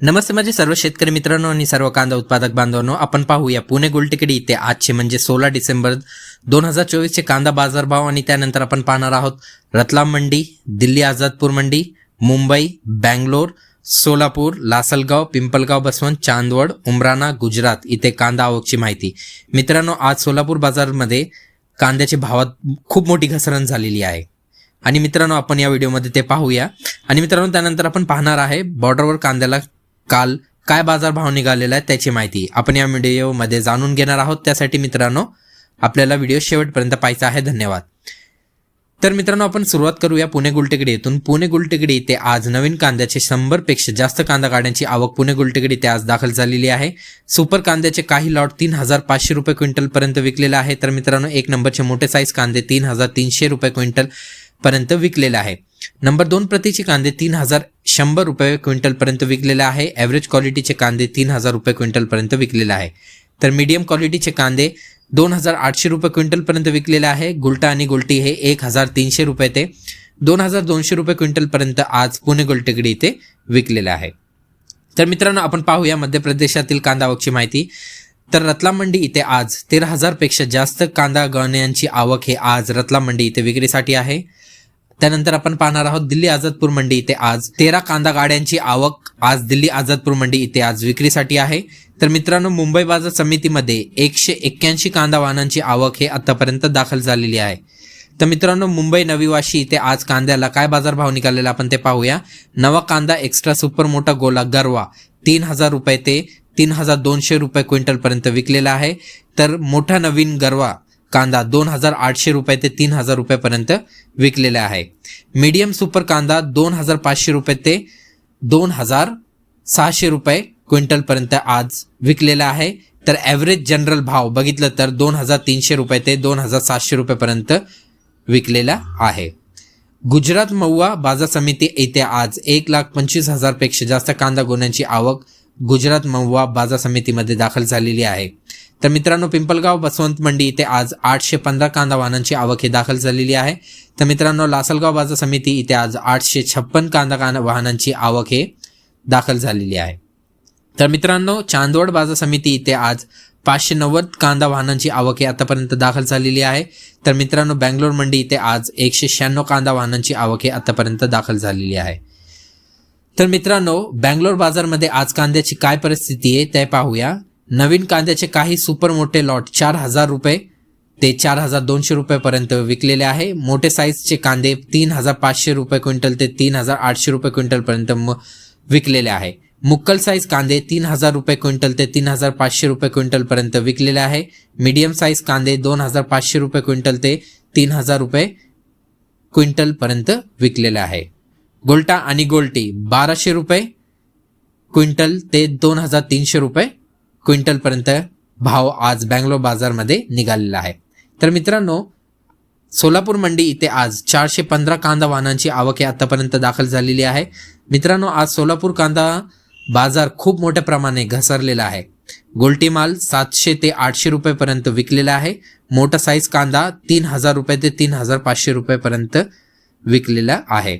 नमस्ते माझे सर्व शेतकरी मित्रांनो आणि सर्व कांदा उत्पादक बांधवांनो आपण पाहूया पुणे गुलटेकडी इथे आजचे म्हणजे सोळा डिसेंबर दोन हजार चोवीसचे कांदा बाजारभाव आणि त्यानंतर आपण पाहणार आहोत रतलाम मंडी दिल्ली आझादपूर मंडी मुंबई बँगलोर सोलापूर लासलगाव पिंपलगाव बसवंत चांदवड उमराणा गुजरात इथे कांदा आवकची माहिती. मित्रांनो आज सोलापूर बाजारमध्ये कांद्याच्या भावात खूप मोठी घसरण झालेली आहे. आणि मित्रांनो आपण या व्हिडिओमध्ये ते पाहूया. आणि मित्रांनो त्यानंतर आपण पाहणार आहे बॉर्डरवर कांद्याला काल काय बाजारभाव निघालेला आहे त्याची माहिती आपण या व्हिडिओमध्ये जाणून घेणार आहोत. त्यासाठी मित्रांनो आपल्याला व्हिडिओ शेवटपर्यंत पाहायचा आहे. धन्यवाद. तर मित्रांनो आपण सुरुवात करूया पुणे गुलटेकडी येथून. पुणे गुलटेकडी इथे आज नवीन कांद्याचे शंभरपेक्षा जास्त कांदा गाड्यांची आवक पुणे गुलटेकडी इथे आज दाखल झालेली आहे. सुपर कांद्याचे काही लॉट तीन हजार पाचशे रुपये क्विंटलपर्यंत विकलेले आहे. तर मित्रांनो एक नंबरचे मोठे साईज कांदे तीन हजार तीनशे रुपये क्विंटल पर्यंत विकलेले आहे. नंबर दोन प्रतीचे कांदे तीन हजार शंभर रुपये क्विंटलपर्यंत विकलेले आहे. ॲव्हरेज क्वालिटीचे कांदे तीन हजार रुपये क्विंटलपर्यंत विकलेले आहे. तर मीडियम क्वालिटीचे कांदे दोन हजार आठशे रुपये क्विंटलपर्यंत विकलेले आहे. गुलटा आणि गुलटी हे एक हजार तीनशे रुपये ते दोन हजार दोनशे रुपये क्विंटलपर्यंत आज पुणे गुलटेकडी इथे विकलेले आहे. तर मित्रांनो आपण पाहूया मध्य प्रदेशातील कांदा आवकची माहिती. तर रतलाम मंडी इथे आज तेरा हजारपेक्षा जास्त कांदा गळण्यांची आवक हे आज रतलाम मंडी इथे विक्रीसाठी आहे. त्यानंतर आपण पाहणार आहोत दिल्ली आझादपूर मंडी इथे आज. तेरा कांदा गाड्यांची आवक आज दिल्ली आझादपूर मंडी इथे आज विक्रीसाठी आहे. तर मित्रांनो मुंबई बाजार समितीमध्ये एकशे एक्क्याऐंशी कांदा वाहनांची आवक हे आतापर्यंत दाखल झालेली आहे. तर मित्रांनो मुंबई नवीवाशी इथे आज कांद्याला काय बाजारभाव निघालेला आपण ते पाहूया. नवा कांदा एक्स्ट्रा सुपर मोठा गोला गरवा तीन हजार रुपये ते तीन हजार दोनशे रुपये क्विंटलपर्यंत विकलेला आहे. तर मोठा नवीन गरवा कांदा दोन हजार आठशे रुपये ते तीन हजार रुपयेपर्यंत विकलेला आहे. मीडियम सुपर कांदा दोन हजार पाचशे रुपये ते दोन हजार सहाशे रुपये क्विंटलपर्यंत आज विकलेला आहे. तर ॲव्हरेज जनरल भाव बघितलं तर दोन हजार तीनशे रुपये ते दोन हजार सातशे रुपयेपर्यंत विकलेला आहे. गुजरात महुआ बाजार समिती येथे आज एक लाख पंचवीस हजारपेक्षा जास्त कांदा गोण्यांची आवक गुजरात महुआ बाजार समितीमध्ये दाखल झालेली आहे. तर मित्रांनो पिंपलगाव बसवंत मंडी इथे आज आठशे पंधरा कांदा वाहनांची आवक ही दाखल झालेली आहे. तर मित्रांनो लासलगाव बाजार समिती इथे आज आठशे छप्पन कांदा कांदा वाहनांची आवक हे दाखल झालेली आहे. तर मित्रांनो चांदवड बाजार समिती इथे आज पाचशे नव्वद कांदा वाहनांची आवक ही आतापर्यंत दाखल झालेली आहे. तर मित्रांनो बँगलोर मंडी इथे आज एकशे शहाण्णव कांदा वाहनांची आवक ही आतापर्यंत दाखल झालेली आहे. तर मित्रांनो बँगलोर बाजारमध्ये आज कांद्याची काय परिस्थिती आहे ते पाहूया. नवीन कांद्याचे काही सुपर मोठे लॉट चार हजार रुपये ते चार हजार दोनशे रुपयेपर्यंत विकलेले आहे. मोठे साईजचे कांदे तीन हजार पाचशे रुपये क्विंटल ते तीन हजार आठशे रुपये क्विंटलपर्यंत म विकलेले आहे. मुक्कल साईज कांदे तीन हजार रुपये क्विंटल ते तीन हजार पाचशे रुपये क्विंटलपर्यंत विकलेले आहे. मीडियम साईज कांदे दोन हजार पाचशे रुपये क्विंटल ते तीन हजार रुपये क्विंटलपर्यंत विकलेले आहे. गोल्टा आणि गोल्टी बाराशे रुपये क्विंटल ते दोन हजार तीनशे रुपये क्विंटलपर्यंत भाव आज बँगलोर बाजारमध्ये निघालेला आहे. तर मित्रांनो सोलापूर मंडी इथे आज चारशे पंधरा कांदा वाहनांची आवक ही आतापर्यंत दाखल झालेली आहे. मित्रांनो आज सोलापूर कांदा बाजार खूप मोठ्या प्रमाणे घसरलेला आहे. गोल्टी माल सातशे ते आठशे रुपयेपर्यंत विकलेला आहे. मोठा साईज कांदा तीन हजार रुपये ते तीन हजार पाचशे रुपयेपर्यंत विकलेला आहे.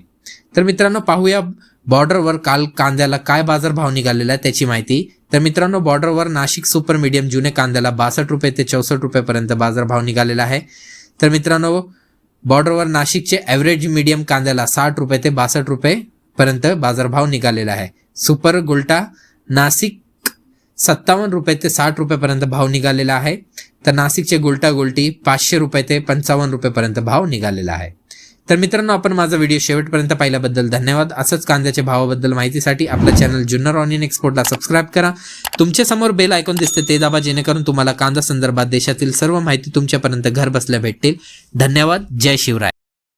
तर मित्रांनो पाहूया बॉर्डरवर काल कांद्याला काय बाजारभाव निघालेला आहे त्याची माहिती. तर मित्रांनो बॉर्डरवर नाशिक सुपर मीडियम जुने कांद्याला बासष्ट रुपये ते चौसष्ट रुपयेपर्यंत बाजारभाव निघालेला आहे. तर मित्रांनो बॉर्डरवर नाशिकचे ॲव्हरेज मीडियम कांद्याला साठ रुपये ते बासष्ट रुपयेपर्यंत बाजारभाव निघालेला आहे. सुपर गुलटा नाशिक सत्तावन्न रुपये ते साठ रुपयेपर्यंत भाव निघालेला आहे. तर नाशिकचे गुलटा गुलटी पाचशे रुपये ते पंचावन्न रुपयेपर्यंत भाव निघालेला आहे. तर मित्रांनो आपण माझा व्हिडिओ शेवटपर्यंत पाहिल्याबद्दल धन्यवाद. असंच कांद्याच्या भावाबद्दल माहितीसाठी आपलं चॅनल जुन्नर ऑनियन एक्सपोर्टला सबस्क्राईब करा. तुमच्यासमोर बेल ऐकून दिसते ते दाबा जेणेकरून तुम्हाला कांदा संदर्भात देशातील सर्व माहिती तुमच्यापर्यंत घर बसल्या भेटतील. धन्यवाद. जय शिवराय.